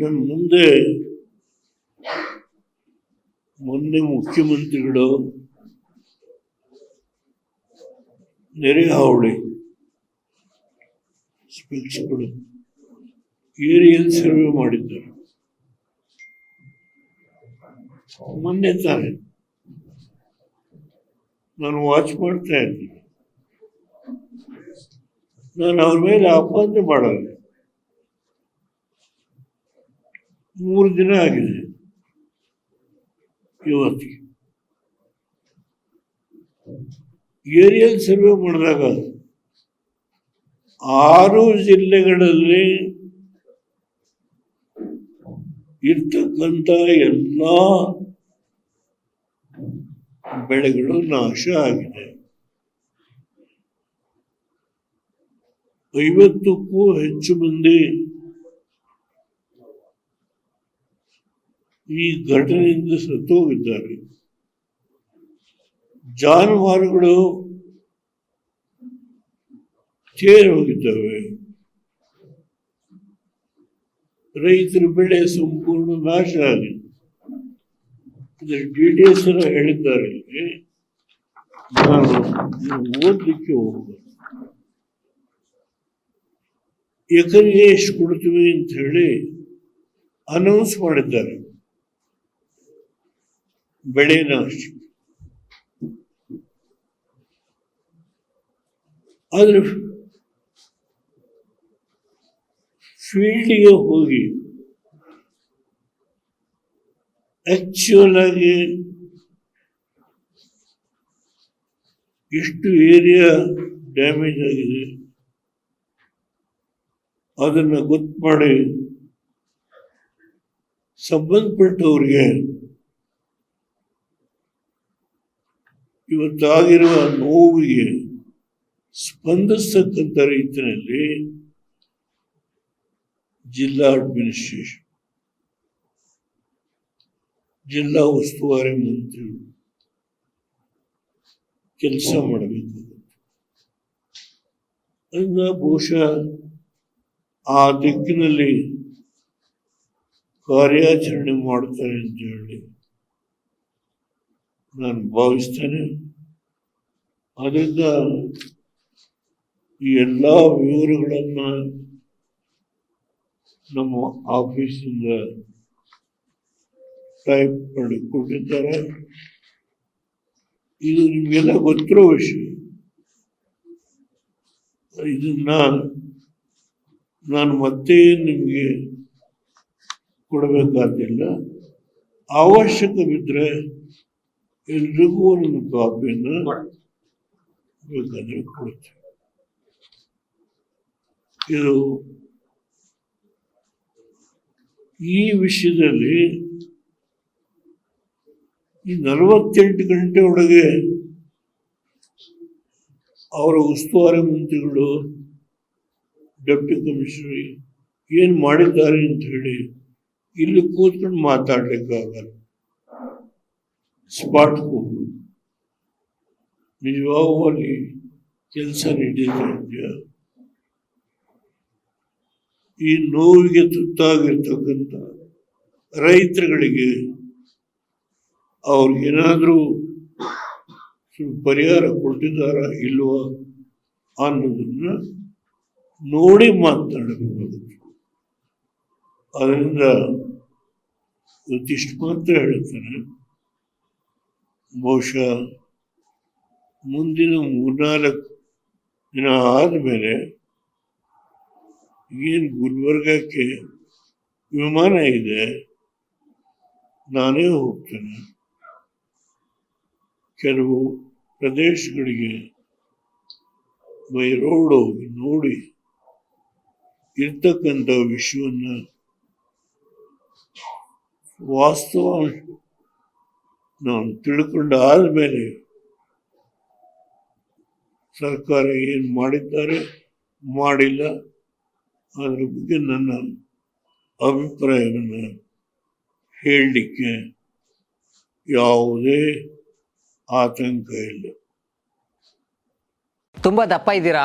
ನನ್ನ ಮುಂದೆ ಮೊನ್ನೆ ಮುಖ್ಯಮಂತ್ರಿಗಳು ನೆರೆ ಹಾವಳಿ ಸ್ಪೀಚ್ಗಳು ಏರಿಯಲ್ ಸರ್ವೆ ಮಾಡಿದ್ದಾರೆ. ಮೊನ್ನೆ ತಾನೆ. ನಾನು ವಾಚ್ ಮಾಡ್ತಾ ಇದ್ದೀನಿ. ನಾನು ಅವ್ರ ಮೇಲೆ ಆಪಾದನೆ ಮಾಡಲ್ಲ. ಮೂರು ದಿನ ಆಗಿದೆ. ಇವತ್ತಿಗೆ ಏರಿಯಲ್ ಸರ್ವೆ ಮಾಡಿದಾಗ ಆರು ಜಿಲ್ಲೆಗಳಲ್ಲಿ ಇರ್ತಕ್ಕಂಥ ಎಲ್ಲ ಬೆಳೆಗಳು ನಾಶ ಆಗಿದೆ. ಐವತ್ತಕ್ಕೂ ಹೆಚ್ಚು ಮಂದಿ ಈ ಘಟನೆಯಿಂದ ಸತ್ತೋಗಿದ್ದಾರೆ. ಜಾನುವಾರುಗಳು ತೇರು ಹೋಗಿದ್ದಾವೆ. ರೈತರ ಬೆಳೆ ಸಂಪೂರ್ಣ ನಾಶ ಆಗಿದೆ. ಇದರ ಡೀಟೇಲ್ಸ್ ಎಲ್ಲ ಹೇಳಿದ್ದಾರೆ ನಾನು ಓದಲಿಕ್ಕೆ ಹೋಗಬಾರ್ದು ಎಕರೆಗೆ ಎಷ್ಟು ಕೊಡ್ತೀವಿ ಅಂತ ಹೇಳಿ ಅನೌನ್ಸ್ ಮಾಡಿದ್ದಾರೆ. ಬೆಳೆ ನಾಶ ಆದ್ರೆ ಫೀಲ್ಡಿಗೆ ಹೋಗಿ ಆಕ್ಚುಯಲ್ ಆಗಿ ಎಷ್ಟು ಏರಿಯಾ ಡ್ಯಾಮೇಜ್ ಆಗಿದೆ ಅದನ್ನು ಗೊತ್ತು ಮಾಡಿ ಸಂಬಂಧಪಟ್ಟವ್ರಿಗೆ ಇವತ್ತಾಗಿರುವ ನೋವಿಗೆ ಸ್ಪಂದಿಸ್ತಕ್ಕಂಥ ರೀತಿಯಲ್ಲಿ ಜಿಲ್ಲಾ ಅಡ್ಮಿನಿಸ್ಟ್ರೇಷನ್, ಜಿಲ್ಲಾ ಉಸ್ತುವಾರಿ ಮಂತ್ರಿಗಳು ಕೆಲಸ ಮಾಡಬೇಕಾಗುತ್ತೆ ಅದನ್ನ ಬಹುಶಃ ಆ ದಿಕ್ಕಿನಲ್ಲಿ ಕಾರ್ಯಾಚರಣೆ ಮಾಡ್ತಾರೆ ಅಂತ ಹೇಳಿ ನಾನು ಭಾವಿಸ್ತೇನೆ. ಅದರಿಂದ ಈ ಎಲ್ಲ ವಿವರಗಳನ್ನ ನಮ್ಮ ಆಫೀಸಿಂದ ಟೈಪ್ ಮಾಡಿ ಕೊಟ್ಟಿದ್ದಾರೆ ಇದು ನಿಮಗೆಲ್ಲ ಗೊತ್ತಿರೋ ವಿಷಯ. ಇದನ್ನ ನಾನು ಮತ್ತೆ ನಿಮಗೆ ಕೊಡಬೇಕಾದಿಲ್ಲ. ಅವಶ್ಯಕ ಬಿದ್ದರೆ ಎಲ್ರಿಗೂ ಒಂದು ಕಾಪಿಯನ್ನು ಬೇಕಾದರೆ ಕೊಡ್ತೀವಿ ಇದು ಈ ವಿಷಯದಲ್ಲಿ ಈ ನಲವತ್ತೆಂಟು ಗಂಟೆ ಒಳಗೆ ಅವರ ಉಸ್ತುವಾರಿ ಮಂತ್ರಿಗಳು ಡೆಪ್ಟಿ ಕಮಿಷನರ್ ಏನು ಮಾಡಿದ್ದಾರೆ ಅಂತ ಹೇಳಿ ಇಲ್ಲಿ ಕೂತ್ಕೊಂಡು ಮಾತಾಡ್ಲಿಕ್ಕಾಗಲ್ಲ ಸ್ಪಾಟ್ಗೆ ಹೋಗ್ಬೇಕು ನಿಜವಾಗುವಲ್ಲಿ ಕೆಲಸ ನೀಡಿದ್ರೆ ಈ ನೋವಿಗೆ ತುತ್ತಾಗಿರ್ತಕ್ಕಂಥ ರೈತರುಗಳಿಗೆ ಅವ್ರಿಗೇನಾದರೂ ಪರಿಹಾರ ಕೊಟ್ಟಿದ್ದಾರಾ ಇಲ್ವ ಅನ್ನೋದನ್ನ ನೋಡಿ ಮಾತನಾಡಬೇಕಾಗುತ್ತೆ ಅದರಿಂದ ಇವತ್ತಿಷ್ಟು ಮಾತ್ರ ಹೇಳ್ತಾನೆ. ಬಹುಶಃ ಮುಂದಿನ ಮೂರ್ನಾಲ್ಕು ದಿನ ಆದಮೇಲೆ ಏನು ಗುಲ್ಬರ್ಗಕ್ಕೆ ವಿಮಾನ ಇದೆ, ನಾನೇ ಹೋಗ್ತೇನೆ. ಕೆಲವು ಪ್ರದೇಶಗಳಿಗೆ ಬೈ ರೋಡ್ ಹೋಗಿ ನೋಡಿ ಇರ್ತಕ್ಕಂಥ ವಿಶ್ವವನ್ನು ವಾಸ್ತವ ನಾನು ತಿಳ್ಕೊಂಡು ಆದಮೇಲೆ ಸರ್ಕಾರ ಏನು ಮಾಡಿದ್ದಾರೆ, ಮಾಡಿಲ್ಲ, ಅದ್ರ ಬಗ್ಗೆ ನನ್ನ ಅಭಿಪ್ರಾಯವನ್ನು ಹೇಳಲಿಕ್ಕೆ ಯಾವುದೇ ಆತಂಕ ಇಲ್ಲ. ತುಂಬಾ ದಪ್ಪ ಇದ್ದೀರಾ?